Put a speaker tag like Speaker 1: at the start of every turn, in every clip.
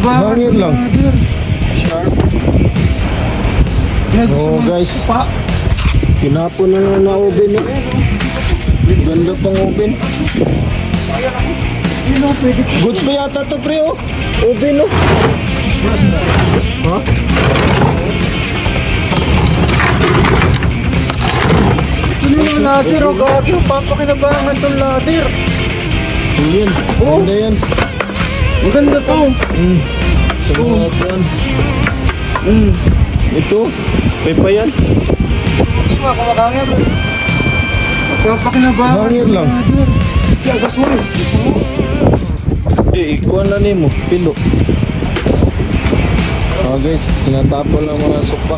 Speaker 1: Hangin lang.
Speaker 2: Sharp. Mo
Speaker 1: guys.
Speaker 2: pa.
Speaker 1: Kinapon na na na oven eh. Ganda pang oven. Goods pa yata to pre oh. Oven oh. Ha?
Speaker 2: Ano yung ladder o gagi? Papakinabangan tong ladder.
Speaker 1: Yan.
Speaker 2: Oo.
Speaker 1: Ganda yan.
Speaker 2: Ang ganda to.
Speaker 1: Hmm. Sa mga yan.
Speaker 2: Mm.
Speaker 1: Ito. Pepa yan.
Speaker 2: Papakinabangan
Speaker 1: Hangin
Speaker 2: tong
Speaker 1: lang.
Speaker 2: ladder. Yeah, gas mo is. Gusto mo?
Speaker 1: Hindi, ikuan lang nimo. Pilo. Oh guys, tinatapon lang mga sopa.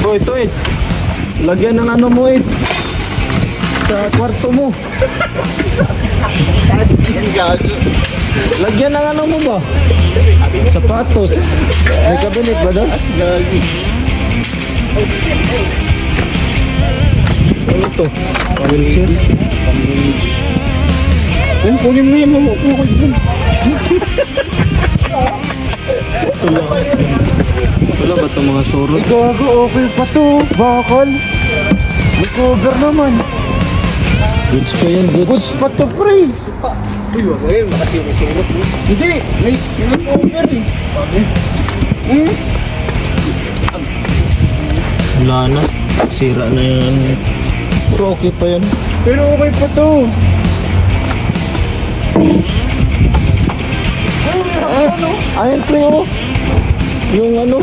Speaker 1: Oh, ito eh. Lagyan ng ano mo eh. Sa kwarto mo. Lagyan ng ano mo ba? Sapatos. May kabinet ba doon? Ano ito? Wheelchair?
Speaker 2: Yan, kunin mo yan. Mamupo ko dyan.
Speaker 1: Wala. Wala ba itong mga surot?
Speaker 2: Ay, gago. Okay pa to. Bakal. May cover naman.
Speaker 1: Goods pa yan, goods.
Speaker 2: Goods pa to, pre.
Speaker 3: Uy, wag ngayon, makasi may surot mo.
Speaker 2: Hindi. May, may cover eh. Hmm?
Speaker 1: Wala na. Sira na yan. Pero okay pa yan.
Speaker 2: Pero okay pa to.
Speaker 1: Ah, ayun pre oh. Yung ano?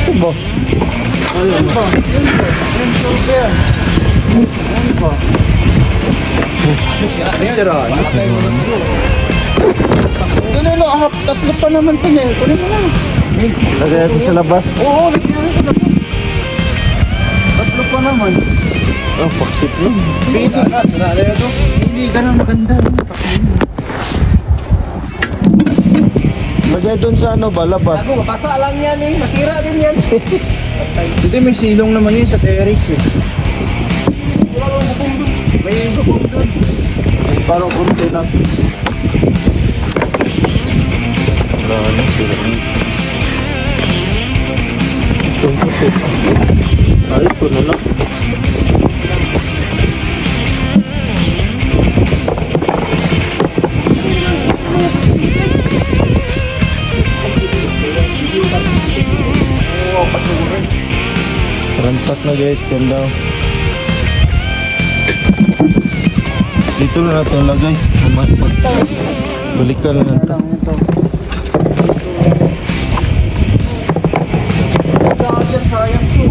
Speaker 1: Ito ba?
Speaker 2: Yan ba? Yan ba? Yan cover. Yan ba? Sira. Ito na lang, ahap, tatlo pa naman to niya. Kunin mo lang.
Speaker 1: Lagay ito sa labas.
Speaker 2: Oo, lagyan na sa labas. Tatlo pa naman.
Speaker 1: Oh, paksit lang.
Speaker 2: Baby,
Speaker 3: Sira, na yun, no?
Speaker 2: hindi na maganda.
Speaker 1: Lagay doon sa ano ba, labas.
Speaker 3: Ako, mabasa lang yan eh. Masira din yan.
Speaker 2: Hindi, may silong naman yun sa terrace eh. May bubong doon.
Speaker 1: Parang kunti lang. Wala sira na. Itong puti. Ay, ito na lang. Ransak na guys, ganda. Dito na natin lagay. Balikan na natin.
Speaker 2: Lang ito. Sayang, to.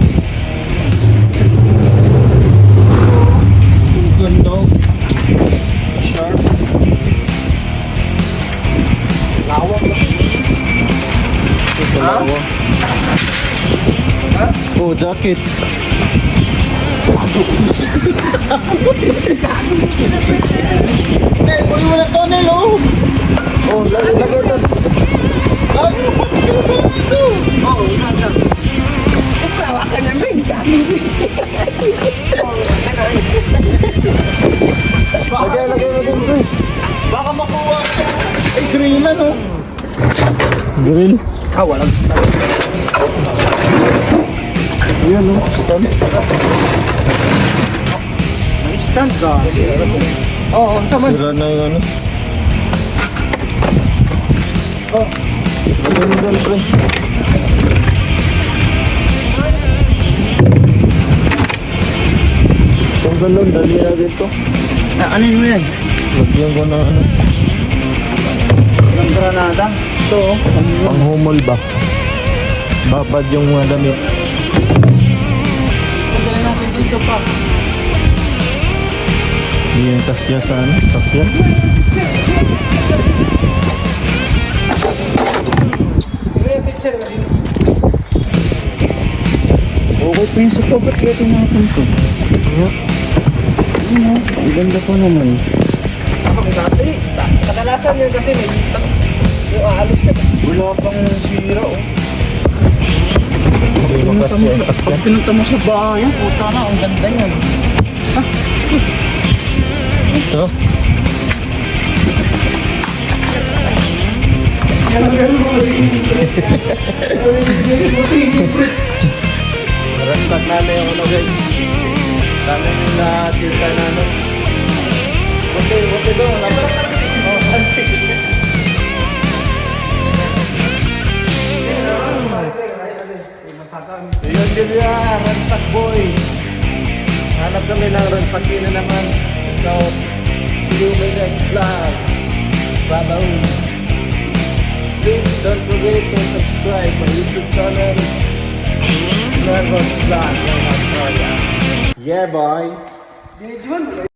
Speaker 1: Ganda. oh.
Speaker 2: Sharp.
Speaker 3: Lawak na.
Speaker 1: Ito dalawa. Oh, jacket.
Speaker 2: Eh, kunin mo na to, Nel, oh.
Speaker 1: Oh, lagay, lagay
Speaker 2: ka?
Speaker 3: Oo, oh, wala na. Ito, hawakan niya rin. Dami.
Speaker 1: Lagay, lagay mo.
Speaker 2: Baka makuha ka. Ay, green na, no?
Speaker 1: Grill.
Speaker 3: Ah, walang stand.
Speaker 1: Ayan, oh. Stand.
Speaker 2: May stand ka. Oo, oh, tama.
Speaker 1: Sira na yung ano. Oh. Mo doon, pre. Itong galon, dali na dito.
Speaker 2: Ah, ano mo yan?
Speaker 1: Lagyan ko ng ano.
Speaker 2: Ng granada. Ito, oh.
Speaker 1: Pang humol ba? Babad yung mga damit.
Speaker 2: Tanggalin natin dito pa.
Speaker 1: Hindi yung tasya sa ano.
Speaker 3: Yung din.
Speaker 2: Okay pa yun sa to. Ba't kaya to?
Speaker 1: Yeah.
Speaker 2: Ano? Ang ganda pa naman.
Speaker 3: Dati, kadalasan yun kasi may yung aalis na ba?
Speaker 2: Wala pang sira, oh.
Speaker 1: Ang.
Speaker 2: Pag pinunta mo sa bahay, puta na, ang ganda yan.
Speaker 1: Ito
Speaker 3: Oh.
Speaker 1: Restart namin yung ano guys. Dami yung nakita na ano. Okay, okay doon. Yun din yan, Ransak Boy. Hanap kami ng Ransak na naman. So, human explore. Bravo. Please don't forget to subscribe my YouTube channel. Nervous Blog, Australia. Yeah, boy.